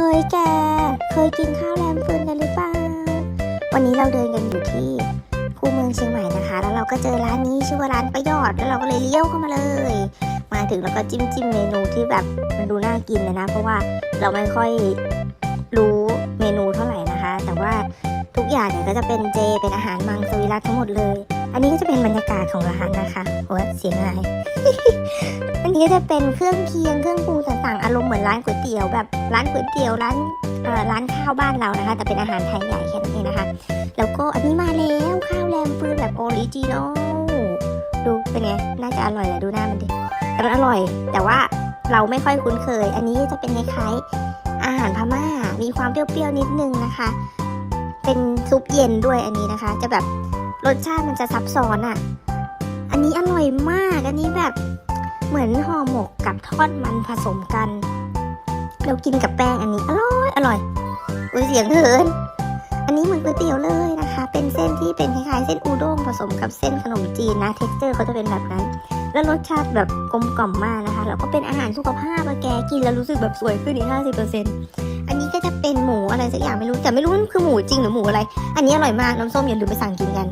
เฮ้ยแก เคยกินข้าวแรมฟืนกันหรือเปล่า วันนี้เราเดินกันอยู่ที่คูเมืองเชียงใหม่นะคะ แล้วเราก็เจอร้านนี้ชื่อว่าร้านประยอด แล้วเราก็เลยเลี้ยวเข้ามาเลย มาถึงแล้วก็จิ้มจิ้มเมนูที่แบบมันดูน่ากินเลยนะ เพราะว่าเราไม่ค่อยรู้เมนูเท่าไหร่นะคะ แต่ว่าทุกอย่างเนี่ยก็จะเป็นเจ เป็นอาหารมังสวิรัตทั้งหมดเลย อันนี้ก็จะเป็นบรรยากาศของร้านนะคะโอ้ยเสียงอะไร อันนี้ก็จะเป็นเครื่องเคียงเครื่องปรุงต่างๆ อารมณ์เหมือนร้านก๋วยเตี๋ยวแบบร้านก๋วยเตี๋ยวร้านร้านข้าวบ้านเรานะคะ แต่เป็นอาหารไทยใหญ่แค่นั้นเองนะคะ แล้วก็อันนี้มาแล้วข้าวแรมฟืนแบบออริจินอลดูเป็นไง น่าจะอร่อยแหละดูหน้ามันดิแต่มันอร่อย แต่ว่าเราไม่ค่อยคุ้นเคย อันนี้จะเป็นคล้ายๆอาหารพม่า มีความเปรี้ยวๆนิดนึงนะคะ เป็นซุปเย็นด้วยอันนี้นะคะ จะแบบ รสชาติมันจะซับซ้อนอะ่ะ อันนี้อร่อยมาก อันนี้แบบเหมือนห่อหมกกับทอดมันผสมกัน เรากินกับแป้งอันนี้อร่อยอร่อยอุ้ยเสียงเหินอันนี้เหมือนก๋วยเตี๋ยวเลยนะคะ เป็นเส้นที่เป็นคล้ายๆเส้นอูด้งผสมกับเส้นขนมจีนนะ เท็กเจอร์เขาจะเป็นแบบนั้น แล้วรสชาติแบบกลมกล่อมมากนะคะ แล้วก็เป็นอาหารสุขภาพอะแกกินแล้วรู้สึกแบบสวยขึ้นอีกห้าสิบเเป็นหมูอะไรสักอย่างไม่รู้แต่ไม่รู้มันคือหมูจริงหรือหมูอะไร อันนี้อร่อยมากน้ำส้มอย่าลืมไปสั่งกินกัน